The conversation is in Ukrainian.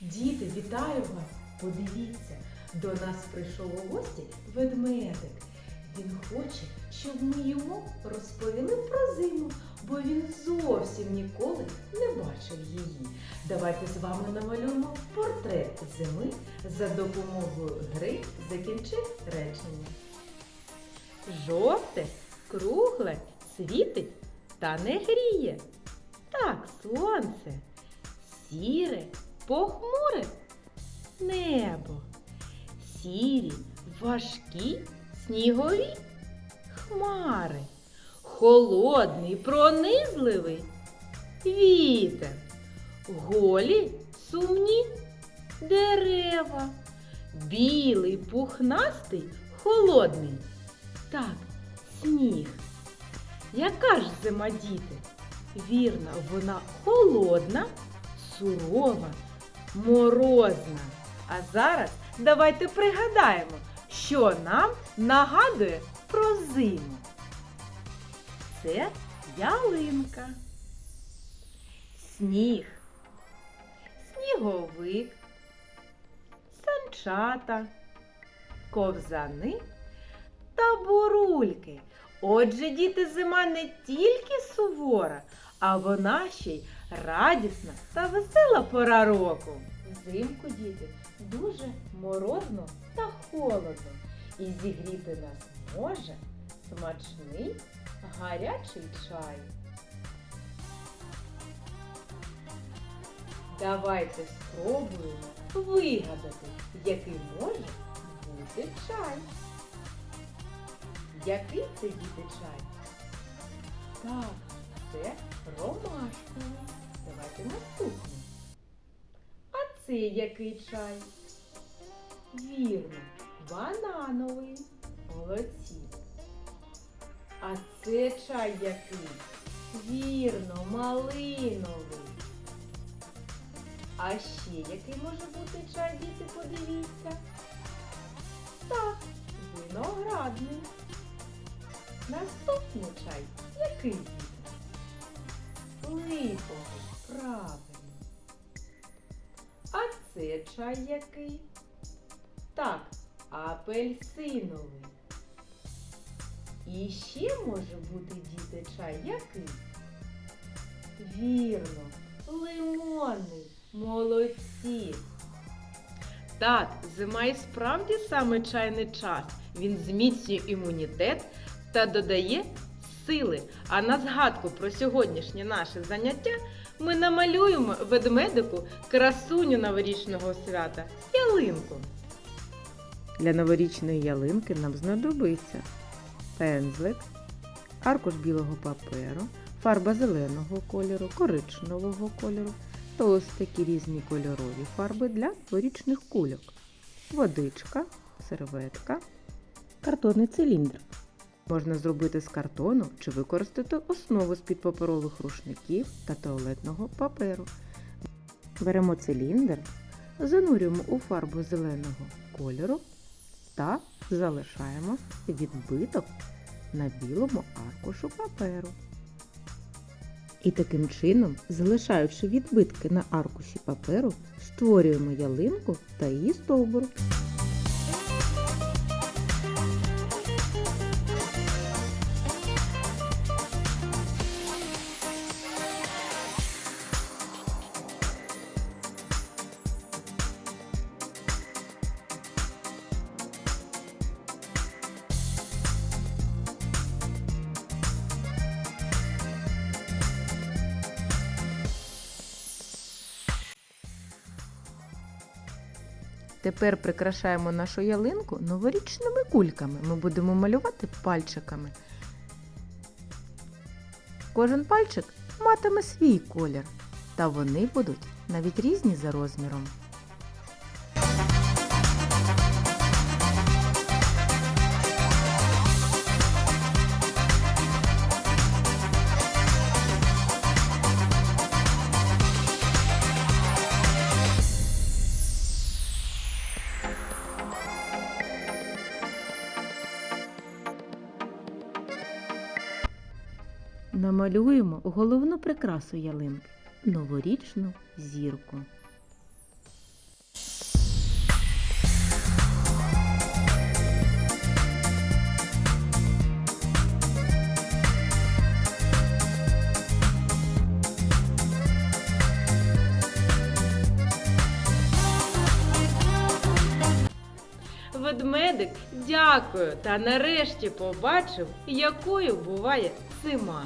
Діти, вітаю вас! Подивіться, до нас прийшов у гості ведмедик. Він хоче, щоб ми йому розповіли про зиму, бо він зовсім ніколи не бачив її. Давайте з вами намалюємо портрет зими за допомогою гри Закінчи речення. Жовте, кругле, світить та не гріє. Так, сонце, сіре, похмуре небо, сірі, важкі снігові хмари, холодний, пронизливий вітер, голі сумні дерева, білий, пухнастий, холодний. Так, сніг. Яка ж зима, діти? Вірно, вона холодна, сурова, морозна. А зараз давайте пригадаємо, що нам нагадує про зиму. Це ялинка, сніг, сніговик, санчата, ковзани та бурульки. Отже, діти, зима не тільки сувора, а вона ще й радісна та весела пора року. Взимку, діти, дуже морозно та холодно. І зігріти нас може смачний гарячий чай. Давайте спробуємо вигадати, який може бути чай. Який це діти чай? Так, це ромашковий. Давайте наступний. А це який чай? Вірно, банановий. Молодці. А це чай який? Вірно, малиновий. А ще який може бути чай, діти, подивіться? Так, виноградний. Наступний чай який Липовий, правильно. А це чай який? Так, апельсиновий. І ще може бути діти чай який? Вірно, лимонний. Молодці. Так, зима і справді саме чайний час. Він зміцнює імунітет та додає сили. А на згадку про сьогоднішнє наше заняття ми намалюємо ведмедику красуню новорічного свята ялинку. Для новорічної ялинки нам знадобиться пензлик, аркуш білого паперу, фарба зеленого кольору, коричневого кольору та ось такі різні кольорові фарби для новорічних кульок, водичка, серветка, картонний циліндр. Можна зробити з картону чи використати основу з-під паперових рушників та туалетного паперу. Беремо циліндр, занурюємо у фарбу зеленого кольору та залишаємо відбиток на білому аркушу паперу. І таким чином, залишаючи відбитки на аркуші паперу, створюємо ялинку та її стовбур. Тепер прикрашаємо нашу ялинку новорічними кульками. Ми будемо малювати пальчиками. Кожен пальчик матиме свій колір, та вони будуть навіть різні за розміром. намалюємо головну прикрасу ялинки новорічну зірку. Ведмедик дякую та нарешті побачив, якою буває зима.